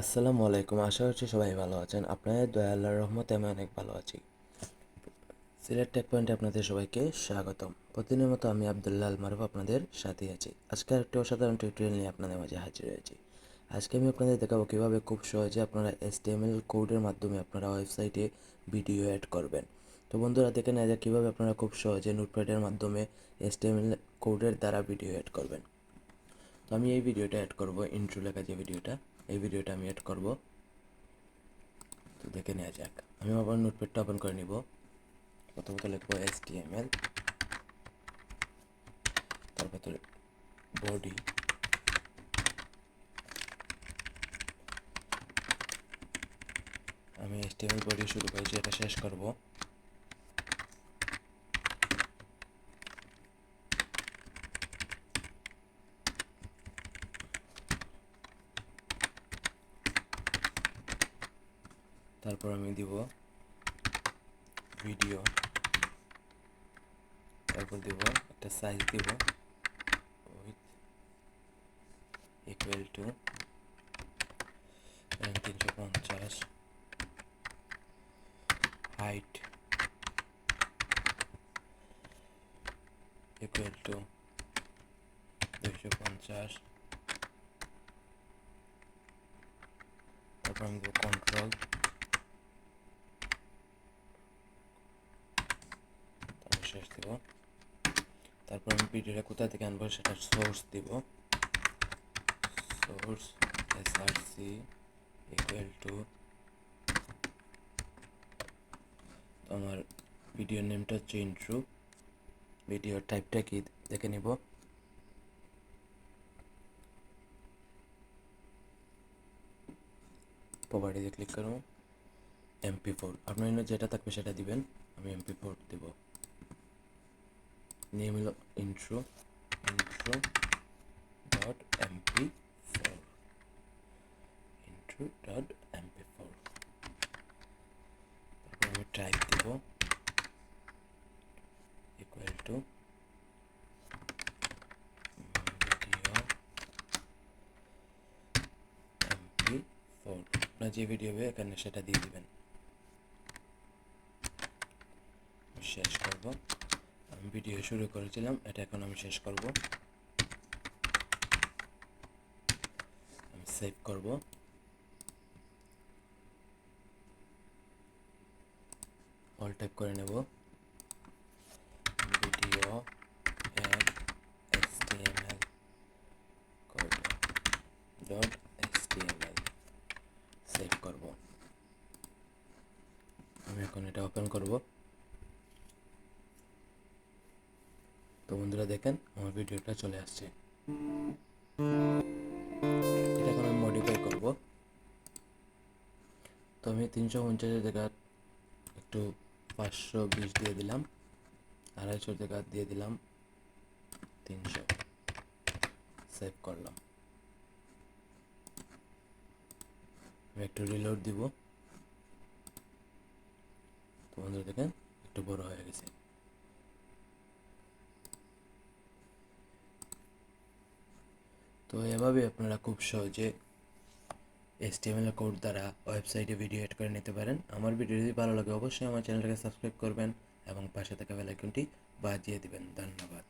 আসসালামু আলাইকুম। আশা করছি সবাই ভালো আছেন। আপনাদের দয়া আল্লাহর রহমতে আমি অনেক ভালো আছি। সিলেট টেক পয়েন্টে আপনাদের সবাইকে স্বাগতম। প্রতিদিনের মতো আমি আবদুল্লাহ আল মারুফ আপনাদের সাথে আছি। আজকে একটি অসাধারণ টিউটোরিয়াল নিয়ে আপনাদের মাঝে হাজির হয়েছি। আজকে আমি আপনাদের দেখাবো কীভাবে খুব সহজে আপনারা এসটিএমএল কোডের মাধ্যমে আপনারা ওয়েবসাইটে ভিডিও অ্যাড করবেন। তো বন্ধুরা, দেখে নেওয়া যাক কীভাবে আপনারা খুব সহজে নোটপ্যাডের মাধ্যমে এসটিএমএল কোডের দ্বারা ভিডিও অ্যাড করবেন। তো আমি এই ভিডিওটা অ্যাড করব। ইন্ট্রো লেখা যে ভিডিওটা এই ভিডিওটা আমি অ্যাড করব। তো দেখে নেওয়া যাক। আমি আবার নোটপ্যাডটা ওপেন করে নিব। প্রথমত লিখব এস টি এম এল তারপর বডি আমি S T M L body শুরু করেছি, এটা শেষ করব। তারপর আমি দিব ভিডিও তারপর দিব একটা সাইজ দিব। উইথ ইকুয়াল টু তিনশো পঞ্চাশ। হাইট ইকুয়াল টু দুইশো পঞ্চাশ। তারপর আমি দেবো কন্ট্রোল তারপর শেষ দেব। তারপর আমি ভিডিওটা কোথা থেকে আনব সেটা সোর্স দিব। সোর্স এসআরসি ইকুয়াল টু আমার ভিডিওর নেমটা হচ্ছে ইন্ট্রো ভিডিওর টাইপটা কি দেখে নিব। প্রপার্টিতে ক্লিক করব এমপি ফোর আপনার যেটা থাকবে সেটা দিবেন। আমি এমপি ফোর দেব। নেম হলো intro intro dot MP four intro dot MP four তারপর আমি টাইপ দেব ইকুয়াল টু আপনার যে ভিডিও হবে এখানে সেটা দিয়ে দিবেন শেষ করব ভিডিও শুরু করেছিলাম, এটা এখন আমি শেষ করব। আমি সেভ করব। অল টাইপ করে নেব। Video add STML code dot STML save করব। আমি এখন এটা ওপেন করব তো বন্ধুরা দেখেন, আমার ভিডিওটা চলে আসছে। এটা এখন আমি মডিফাই করব। তো আমি তিনশো পঞ্চাশের জায়গা একটু পাঁচশো বিশ দিয়ে দিলাম, আড়াইশোর জায়গা দিয়ে দিলাম, তিনশো। সেভ করলাম। একটু রিলোড দিব। তো বন্ধুরা দেখেন, একটু বড় হয়ে গেছে। তো এভাবে আপনারা খুব সহজে এসটিএমএল কোড দ্বারা ওয়েবসাইটে ভিডিও এড করে নিতে পারেন আমার ভিডিও যদি ভালো লাগে অবশ্যই আমার চ্যানেলটাকে সাবস্ক্রাইব করবেন এবং পাশে থাকা বেলাইকনটি বাজিয়ে দেবেন ধন্যবাদ